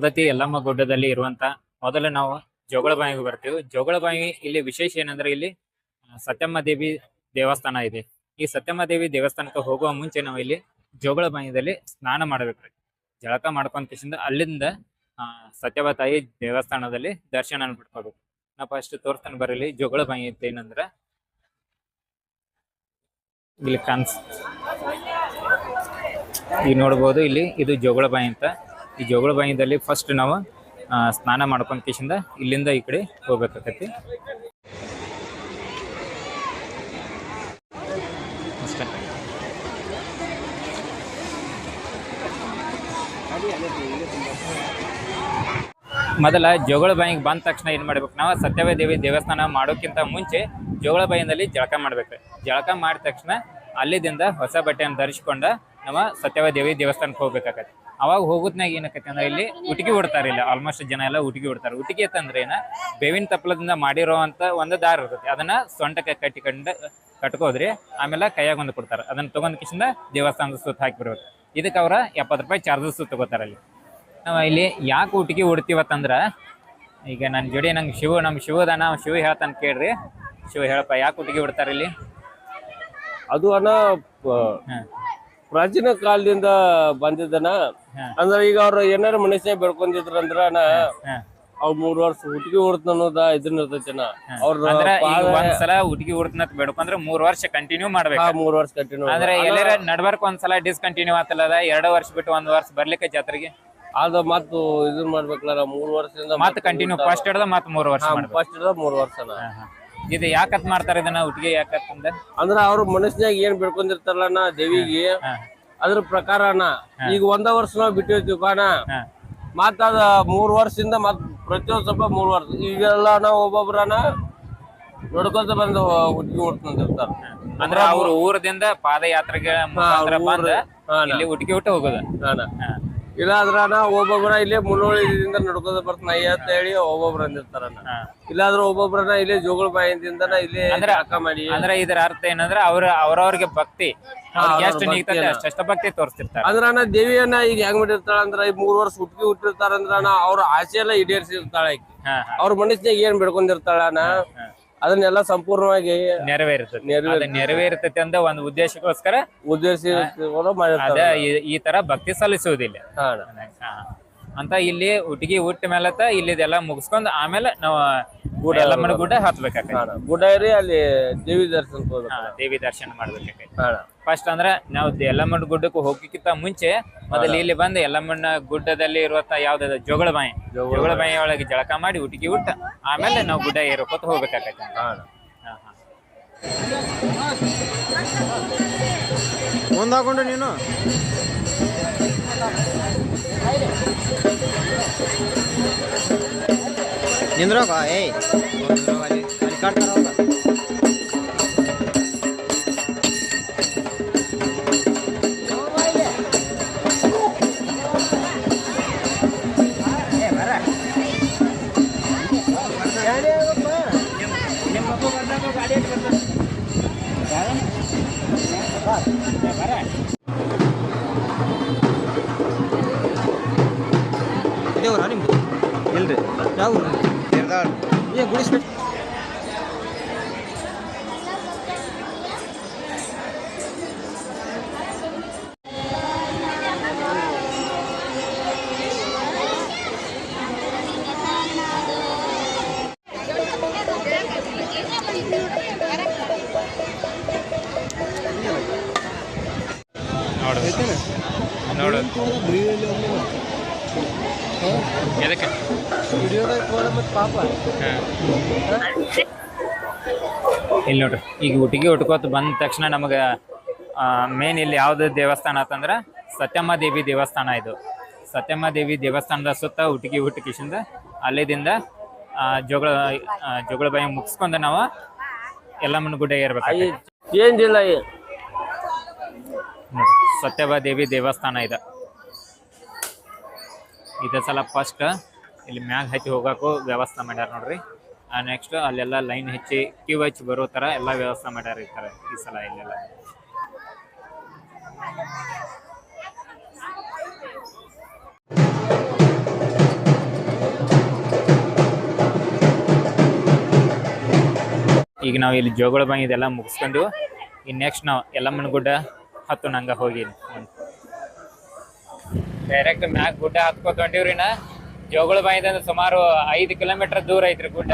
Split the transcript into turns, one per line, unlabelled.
ಉದತಿ ಯಲ್ಲಮ್ಮ ಗುಡ್ಡದಲ್ಲಿ ಇರುವಂತ ಮೊದಲು ನಾವು ಜೋಗಳಬಾಯಿಗೆ ಬರ್ತೀವಿ. ಜೋಗಳಬಾಯಿ ಇಲ್ಲಿ ವಿಶೇಷ ಏನಂದ್ರೆ ಇಲ್ಲಿ ಸತ್ಯಮ್ಮ ದೇವಿ ದೇವಸ್ಥಾನ ಇದೆ. ಈ ಸತ್ಯಮ್ಮ ದೇವಿ ದೇವಸ್ಥಾನಕ್ಕೆ ಹೋಗುವ ಮುಂಚೆ ನಾವು ಇಲ್ಲಿ ಜೋಗಳಬಾಯಿದಲ್ಲಿ ಸ್ನಾನ ಮಾಡ್ಬೇಕ್ರಿ ಜಳಕ ಮಾಡ್ಕೊಂಡ್ಕೇಶಿಂದ ಅಲ್ಲಿಂದ ಸತ್ಯಮ್ಮ ತಾಯಿ ದೇವಸ್ಥಾನದಲ್ಲಿ ದರ್ಶನ ಬಿಟ್ಕೋಬೇಕು ನಾ ಫಸ್ಟ್ ತೋರ್ಸ್ತಾನೆ ಬರಲಿ ಜೋಗಳಬಾಯಿ ಅಂತ ಏನಂದ್ರ. ಇಲ್ಲಿ ಕಾಣಿಸ್ ಈಗ ನೋಡ್ಬೋದು ಇಲ್ಲಿ ಇದು ಜೋಗಳಬಾಯಿ ಅಂತ. ಈ ಜೋಗಳಬಾಯಿದಲ್ಲಿ ಫಸ್ಟ್ ನಾವು ಸ್ನಾನ ಮಾಡ್ಕೊಂಡು ಕೇಶಿಂದ ಇಲ್ಲಿಂದ ಈ ಕಡೆ ಹೋಗ್ಬೇಕಾಕತಿ ಮೊದಲ ಜೋಗಳ ಬಾಯಿಗೆ ಬಂದ ತಕ್ಷಣ ಏನು ಮಾಡ್ಬೇಕು ನಾವು ಸತ್ಯವೇ ದೇವಿ ದೇವಸ್ಥಾನ ಮಾಡೋಕ್ಕಿಂತ ಮುಂಚೆ ಜೋಗಳ ಬಾಯಿನಲ್ಲಿ ಜಳಕ ಮಾಡ್ಬೇಕು. ಜಳಕ ಮಾಡಿದ ತಕ್ಷಣ ಅಲ್ಲಿದಿಂದ ಹೊಸ ಬಟ್ಟೆಯನ್ನು ಧರಿಸ್ಕೊಂಡ ನಾವು ಸತ್ಯವೇ ದೇವಿ ದೇವಸ್ಥಾನಕ್ಕೆ ಹೋಗ್ಬೇಕಾಗತ್ತೆ. ಅವಾಗ ಹೋಗೋದ್ನಾಗ ಏನಕ್ಕೈತಿ ಅಂದ್ರೆ ಇಲ್ಲಿ ಉಟಿಕೆ ಹೊಡ್ತಾರೆ ಇಲ್ಲ. ಆಲ್ಮೋಸ್ಟ್ ಜನ ಎಲ್ಲ ಉಟಿಕೆ ಹೊಡ್ತಾರೆ ಉಟಿಕೆ ಅಂತಂದ್ರೆ ಏನ? ಬೇವಿನ ತಪ್ಪಲದಿಂದ ಮಾಡಿರುವಂತ ಒಂದು ದಾರ ಇರ್ತೈತಿ. ಅದನ್ನ ಸೊಂಟಕ್ಕೆ ಕಟ್ಟಿಕೊಂಡು ಕಟ್ಕೋದ್ರಿ. ಆಮೇಲೆ ಕೈಯಾಗ ಒಂದು ಕೊಡ್ತಾರೆ. ಅದನ್ನ ತಗೊಂಡ್ ಕಿಶಿಂದ ದೇವಸ್ಥಾನದ ಸುತ್ತ ಹಾಕಿ ಬರ್ಬೇಕು ಇದಕ್ಕೆ ಅವ್ರ ಎಪ್ಪತ್ತು ರೂಪಾಯಿ ಚಾರ್ಜಸ್ ತಗೋತಾರೆ ಅಲ್ಲಿ. ನಾವು ಇಲ್ಲಿ ಯಾಕೆ ಉಟಿಕೆ ಹೊಡ್ತೀವತ್ತಂದ್ರ ಈಗ ನನ್ನ ಜೋಡಿ ನಂಗೆ ಶಿವ ನಮ್ಮ ಶಿವದಾನ ಶಿವ ಹೇಳ್ತಾನೆ ಕೇಳ್ರಿ. ಶಿವ ಹೇಳಪ್ಪ ಯಾಕೆ ಉಟಿಕೆ ಹೊಡ್ತಾರೆ ಇಲ್ಲಿ?
ಅದು ಅಣ್ಣ. ಪ್ರಾಚೀನ ಕಾಲದಿಂದ ಬಂದಿದ್ದನ. ಅಂದ್ರೆ ಈಗ ಅವ್ರ ಏನಾರ ಮನುಷ್ಯ ಬೆಳ್ಕೊಂಡಿದ್ರ ಅಂದ್ರ ಅವ್ ಮೂರ್ ವರ್ಷ ಹುಟ್ಟಿಗೆ ಹೊಡ್ತ ಅನ್ನೋದ ಇದನ್ನ ಇರ್ತೈತಿ ಅಣ್ಣ ಅವ್ರ
ಅಂದ್ರ ಒಂದ್ಸಲ ಊಟಿಗೆ ಹೊಡ್ತನ ಬೇಡ್ಕೊಂಡ್ರೆ ಮೂರ್ ವರ್ಷ ಕಂಟಿನ್ಯೂ ಮಾಡ್ಬೇಕು.
ಮೂರ್ ವರ್ಷ ಕಂಟಿನ್ಯೂ
ಅಂದ್ರೆ ಎಲ್ಲರ ನಡ್ಬರ್ಕ್ ಒಂದ್ಸಲ ಡಿಸ್ಕಂಟಿನ್ಯೂ ಆತಲ್ಲ ಎರಡು ವರ್ಷ ಬಿಟ್ಟು ಒಂದ್ ವರ್ಷ ಬರ್ಲಿಕ್ಕೆ ಜಾತ್ರೆಗೆ?
ಅದ ಮತ್ತು ಇದನ್ ಮಾಡ್ಬೇಕಲ್ಲ ಮೂರ್ ವರ್ಷದಿಂದ
ಮತ್ ಕಂಟಿನ್ಯೂ ಫಸ್ಟ್ ಹಿಡ್ದ ಮತ್ ಮೂರ್ ವರ್ಷ
ಫಸ್ಟ್ ಹಿಡ್ದ ಮೂರ್ ವರ್ಷ.
ಇದು ಯಾಕತ್ ಮಾಡ್ತಾರ ಇದನ್ನ ಹುಟ್ಟಿಗೆ ಯಾಕತ್ ಅಂದ
ಅಂದ್ರ ಅವ್ರ ಮನಸ್ಸಿನಾಗ ಏನ್ ಬಿಡ್ಕೊಂಡಿರ್ತಾರಲ್ಲ ದೇವಿಗೆ. ಅದ್ರ ಪ್ರಕಾರ ಈಗ ಒಂದ ವರ್ಷ ನಾವ್ ಬಿಟ್ಟಿರ್ತೀವಿ ಕಾಣ.
ಹಾ.
ಮತ್ತ ಅದ ಮೂರ್ ವರ್ಷದಿಂದ ಮತ್ ಪ್ರತಿಯೊಂದ್ ಸ್ವಲ್ಪ ಮೂರ್ ವರ್ಷ. ಈಗೆಲ್ಲ ನಾವು ಒಬ್ಬೊಬ್ರನ ನೋಡ್ಕೊತ ಬಂದು ಹುಟ್ಟಿಗೆ ಹೊಡ್ಕೊಂಡಿರ್ತಾರ
ಅಂದ್ರ ಅವ್ರ ಊರದಿಂದ ಪಾದಯಾತ್ರೆಗೆ ಮುಖಾಂತರ ಬಂದ. ಇಲ್ಲಿ ಊಟಿಗೆ ಹುಟ್ಟು ಹೋಗೋದು.
ಅಣ್ಣ
ಒಬ್ಬೊಬ್ಬರ
ಇಲ್ಲ ಅದ್ರನ ಒಬ್ಬೊಬ್ರ ಇಲ್ಲೇ ಮುನ್ನೋಳಿದಿಂದ ನಡ್ಕೊಂತ ನೈ ಅಂತ ಹೇಳಿ ಒಬ್ಬೊಬ್ರ
ಅಂದಿರ್ತಾರನ
ಇಲ್ಲಾದ್ರ ಇಲ್ಲಾಂದ್ರ ಇಲ್ಲಿ ಜೋಗಳ ಬಾಯಿಂದಿಂದನ ಇಲ್ಲೇ
ಅಂದ್ರ-
ಅಕ್ಕ ಮಾಡಿ.
ಅಂದ್ರೆ ಇದರ ಅರ್ಥ ಏನಂದ್ರೆ ಅವ್ರ ಅವ್ರವ್ರಿಗೆ ಭಕ್ತಿ. ಎಷ್ಟು ನೀಗ್ತದೆ ಭಕ್ತಿ ತೋರಿಸ್ತಿರ್ತಾರೆ.
ದೇವಿಯನ್ನ ಈಗ ಹೆಂಗ್ ಮಾಡಿರ್ತಾಳ ಅಂದ್ರ ಈ ಮೂರ್ ವರ್ಷ ಹುಟ್ಟಿ ಹುಟ್ಟಿರ್ತಾರ ಅಂದ್ರ ಅವ್ರ ಆಸೆ ಎಲ್ಲ ಈಡೇರಿಸಿರ್ತಾಳ. ಅವ್ರ ಮನಸ್ಸಿನಾಗ ಏನ್ ಬೆಳ್ಕೊಂಡಿರ್ತಾಳಣ್ಣ ಅದನ್ನೆಲ್ಲ ಸಂಪೂರ್ಣವಾಗಿ
ನೆರವೇರುತ್ತೆ
ನೆರವೇರ್-
ಅದ ನೆರವೇರ್ತೈತೆ ಅಂತ ಒಂದು ಉದ್ದೇಶಕ್ಕೋಸ್ಕರ
ಉದ್ದೇಶ
ಅದ ಈ- ಈ ತರ ಭಕ್ತಿ ಸಲ್ಲಿಸುವುದಿಲ್ಲ
ಹಾ ಅಣ್ಣ.
ಹಾ. ಅಂತ ಇಲ್ಲಿ ಹುಟ್ಟಿಗೆ ಹುಟ್ಟ ಮೇಲತ್ತ ಇಲ್ಲಿದೆಲ್ಲ ಮುಗಿಸ್ಕೊಂಡು ಆಮೇಲೆ ನಾವು ಎಲ್ಲಮ್ಮನ ಗುಡ್ಡ ಹತ್ಬೇಕಾಗತ್ತೆ
ಹಾ ಅಣ್ಣ. ಗುಡ್ಡೇರಿ ಅಲ್ಲಿ ದೇವಿ ದರ್ಶನ ಹೋಗ್ಬೇಕು
ದೇವಿ ದರ್ಶನ ಮಾಡ್ಬೇಕಾಗತ್ತೆ
ಹಾ ಅಣ್ಣ.
ಫಸ್ಟ್ ಅಂದ್ರ ನಾವು ಯಲ್ಲಮ್ಮನ ಗುಡ್ಡಕ್ಕೆ ಹೋಗಿಕ್ಕಿಂತ ಮುಂಚೆ ಮೊದಲು ಇಲ್ಲಿ ಬಂದು ಯಲ್ಲಮ್ಮನ ಗುಡ್ಡದಲ್ಲಿ ಇರುವಂತ ಯಾವ್ದಾದ ಜೋಗಳ ಬಾಯಿ ಜೋಗಳ ಬಾಯಿ ಒಳಗೆ ಜಳಕ ಮಾಡಿ ಉಟಿಗೆ ಉಟ್ಟ ಆಮೇಲೆ ನಾವು ಗುಡ್ಡ ಏರ್ಕೊತ ಹೋಗ್ಬೇಕಾಗತ್ತೆ.
ಮುಂದಾಕೊಂಡು ನೀನು. ನಿಂದ್ರೋಗ ಏಯ್. ಅಲ್ಲಿ ಕಾಡ್ತಾರ ಅವಾಗ ಇದೇವ್ರಾ
ನೋಡು ನೋಡು ಎದಕ್ಕೆ?
ಪಾಪ.
ಹಾ. ಇಲ್ಲಿ ನೋಡ್ರಿ ಈಗ ಊಟಿಗೆ ಹುಟ್ಕೋತ ಬಂದ ತಕ್ಷಣ ನಮಗ ಮೇನ್ ಇಲ್ಲಿ ಯಾವ್ದು ದೇವಸ್ಥಾನ ಅಂತಂದ್ರೆ ಸತ್ಯಮ್ಮ ದೇವಿ ದೇವಸ್ಥಾನ ಇದು. ಸತ್ಯಮ್ಮ ದೇವಿ ದೇವಸ್ಥಾನದ ಸುತ್ತ ಹುಟ್ಟಿಗೆ ಹುಟ್ಟಿಕಿಶಿಂದ ಅಲ್ಲಿದಿಂದ ಆ, ಜೋಗಳ ಆ, ಜೋಗಳ ಬಾಯಿ ಮುಗಿಸ್ಕೊಂಡ ನಾವು ಎಲ್ಲಮ್ಮನ ಗುಡ್ಡ ಏರ್ಬೇಕು
ಚೇಂಜ್
ಸತ್ಯಭಾದೇವಿ ದೇವಸ್ಥಾನ ಇದೆ. ಇದೇ ಸಲ ಫಸ್ಟ್ ಇಲ್ಲಿ ಮ್ಯಾಗ ಹಚ್ಚಿ ಹೋಗೋಕ್ಕೂ ವ್ಯವಸ್ಥೆ ಮಾಡ್ಯಾರ ನೋಡ್ರಿ. ನೆಕ್ಸ್ಟ್ ಅಲ್ಲೆಲ್ಲ ಲೈನ್ ಹಚ್ಚಿ ಕ್ಯೂ ಹಚ್ಚಿ ಬರೋ ಥರ ಎಲ್ಲ ವ್ಯವಸ್ಥೆ ಮಾಡ್ಯಾರ ಇರ್ತಾರೆ ಈ ಸಲ ಇಲ್ಲೆಲ್ಲ. ಈಗ ನಾವು ಇಲ್ಲಿ ಜೋಗಳ ಇದೆಲ್ಲ ಮುಗಿಸ್ಕೊಂಡು ಇನ್ನು ನೆಕ್ಸ್ಟ್ ನಾವು ಯಲ್ಲಮ್ಮನ ಗುಡ್ಡ ಹತ್ತು ನಂಗ ಹೋಗಿನಿ. ಡೈರೆಕ್ಟ್ ಮ್ಯಾಗ ಗುಡ್ಡ ಹತ್ಕೊತ ಹೊಂಟಿವ್ರಿ ನಾ. ಜೋಗಳ ಬಾಯಿದಿಂದ ಸುಮಾರು ಐದು ಕಿಲೋಮೀಟರ್ ದೂರ ಐತ್ರಿ ಗುಡ್ಡ.